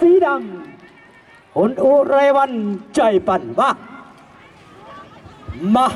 สีดำคุณอุไรวันใจปั่นมามา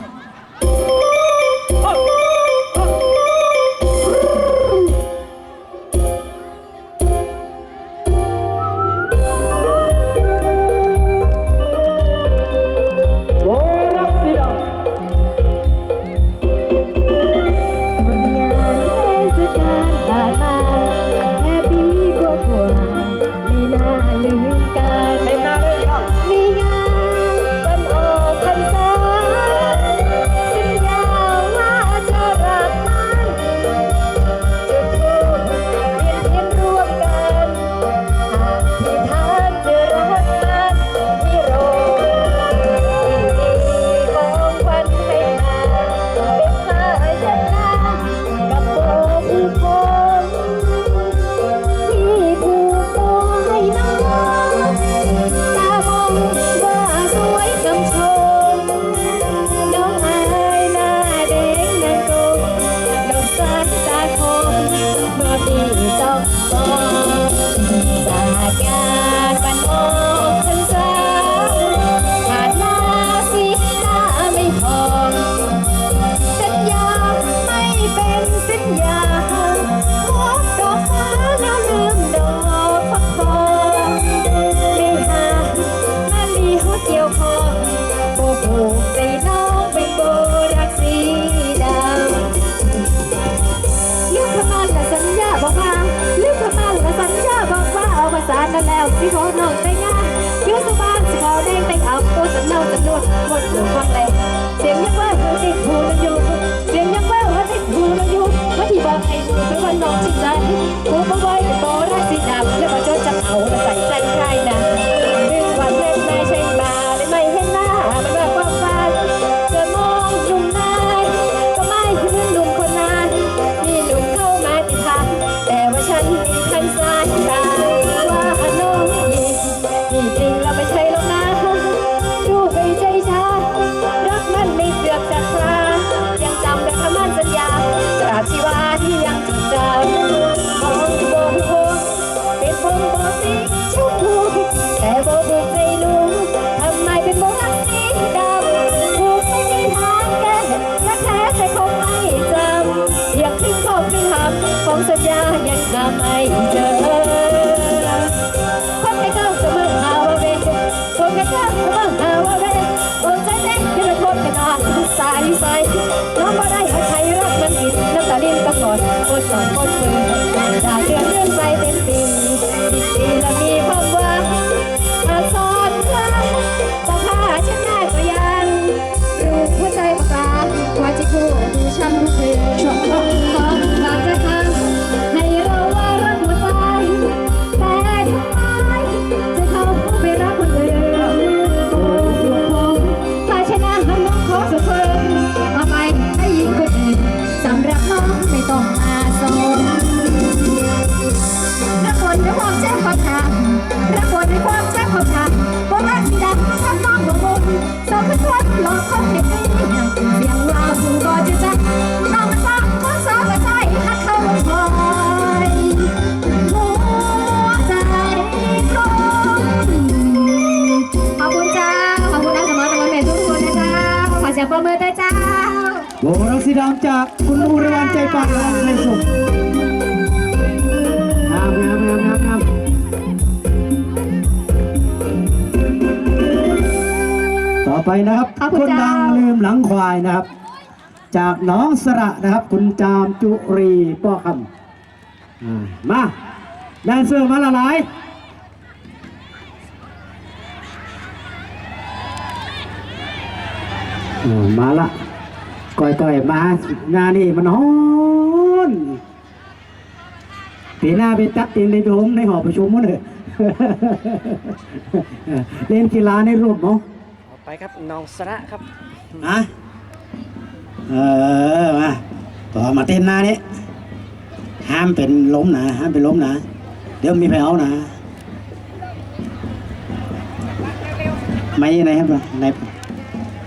สารนั่นแล้วสิขอน้องแต่งงานอยู่สุบานสิขอแดงแต่งเอาโคตรเน่าจำนวดหมดหมู่ฟังเลยเสียงยังว่าหัวติดหูมันอยู่เสียงยังว่าหัวติดหูมันอยู่ว่าที่บอกให้หนูเป็นวันน้องชิดใจหูมาไว้เป็นโบราณสีดำแล้วมาจดจำเอามาใส่ใจ ของหำของสัญญายังทำไม่เจอคนไอ้เจ้าสมอหาว่าเวคนไอ้เจ้าสมอหาว่าเวโอนใจเต้ที่ละคนกันอะสายใสน้องบ่ได้หาใครรักมันผิดน้ำตาลิ้นต้องกอดอดสอนโคตรฝืน ององอาสมรักคนด้วยความแจ้งความทางรักคนด้วยความแจ้งความทางบนรักสีดำฉันต้องลงมุนสองคน หลอกคนเด็กนี่เสียงราวสู่ก็จะจัดน้องสาวคนสาวก็ใช่ฮักเข้าลงคอยหัวใจตรงขอบคุณจ้าขอบคุณอาสมอสมอเมทุกคนนะจ้าขอเสียงปรบมือด้วยจ้าโบรัก สีดำจากคุณอุรวันใจปั่นและในสุขงามงามงามงามงามต่อไปนะครับขอบคุณนดังจ้า ลืมหลังควายนะครับ จากหน้องสระนะครับ คุณจามจุรีป้อคำอ่ามาแดนเซอร์มาละลายอ่ามาละ ก่อยๆมางานนี่มันฮ้อนปีหน้าไปจัดเองในโดมในหอประชุมมั้งเลยเล่นกีฬาในรูปเนาะต่อไปครับน้องสระครับนะเออมาต่อมาเต้นหน้านี้ห้ามเป็นล้มนะห้ามเป็นล้มนะ เดี๋ยวมีแผลนะไม่ไหนครับไหน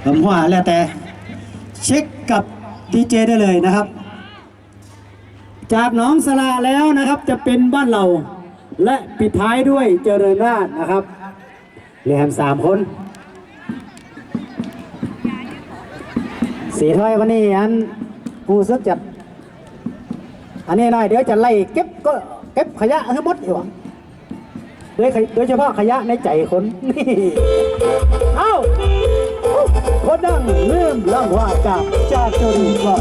ผมว่าแล้วแต่เช็คกับ ดีเจได้เลยนะครับ จากหน้องสละแล้วนะครับจะเป็นบ้านเรา และปิดท้ายด้วยเจริญราชนะครับเรียมสามคนสีถ้อยวันนี้อันกูซึกจัด อันนี้หน่อยเดี๋ยวจะไล่เก็บก็เก็บขยะทั้งหมดดีกว่โดยโดยเฉพาะขยะในใจคนนี่ เอ้า คนดังเริ่มล่างว่ากับจากจนกว่า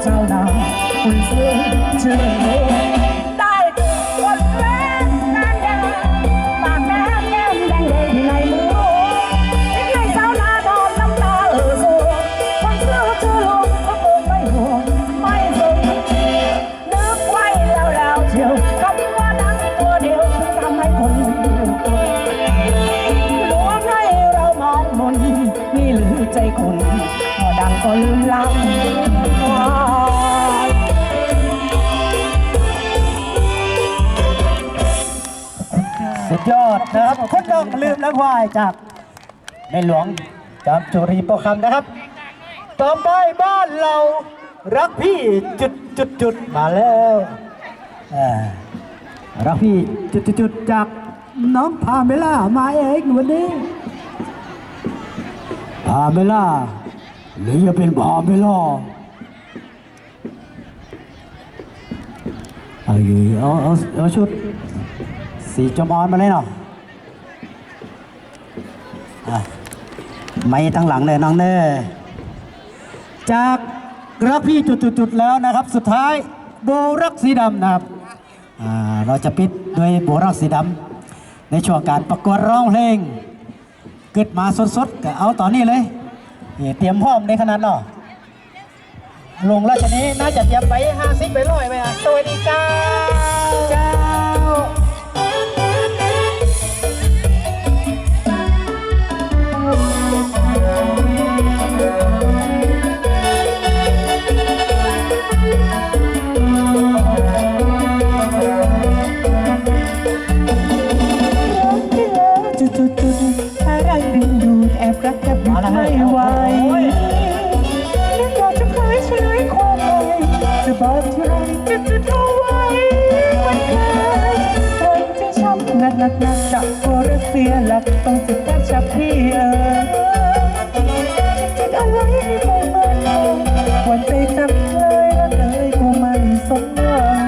มสาวชาวนาคุณซื้อชื่อได้ทุกคนแม่แดงแดงปากแดงแก้มแดงแดงในมือที่ให้สาวนาดอนน้ำตาเออสูคนซื้อชื่อลงก็คงไม่ห่วงไม่สนนึกไว้แล้วแล้วเชียวคำว่าดังตัวเดียวที่ทำให้คนอยู่ตัวลวงให้เรามองมนนี่หรือใจคนพอดังก็ลืมลำ สุดยอดนะครับคนดังลืมแล้ววายจากในหลวงจามจุรีประคำนะครับ ต่อไปบ้านเรารักพี่จุดจุดจุดมาแล้วอ่ารักพี่จุดๆๆจากน้องพาเมล่ามาเองวันนี้พาเมล่าหรือจะเป็นพาเมล่าเอาอยู่เอาเอาเอาชุด สีจมออนมาเลยเนาะอะไม่ตั้งหลังเลยน้องเน่จากรักพี่จุดๆแล้วนะครับ สุดท้ายโบรักสีดำนะครับอ่าเราจะปิดด้วยโบรักสีดำในช่วงการประกวดร้องเพลงเกิดมาสดๆก็เอาตอนนี้เลยเตรียมพร้อมในขนาดเนาะลงราชนี้น่าจะเตรียมไปห้าสิบไปร้อยไปอะสวัสดีจ้า บอกที่ไรจะจุดเอาไว้มันเคยเธอจะช้ำหนักหนักหนักจากโครัสเซียหลักต้องจุดแทบชับพี่เออจุดอะไรให้ใจมันวันใจจับเลยแล้วเลยกูมันสมหวัง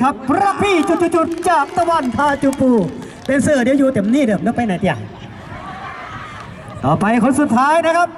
ครับระพี่จุดๆๆจากตะวันทาจูปู เป็นเสื้อเดี๋ยวอยู่เต็มนี่เดิมแล้วไปไหนเตี่ยต่อไปคนสุดท้ายนะครับ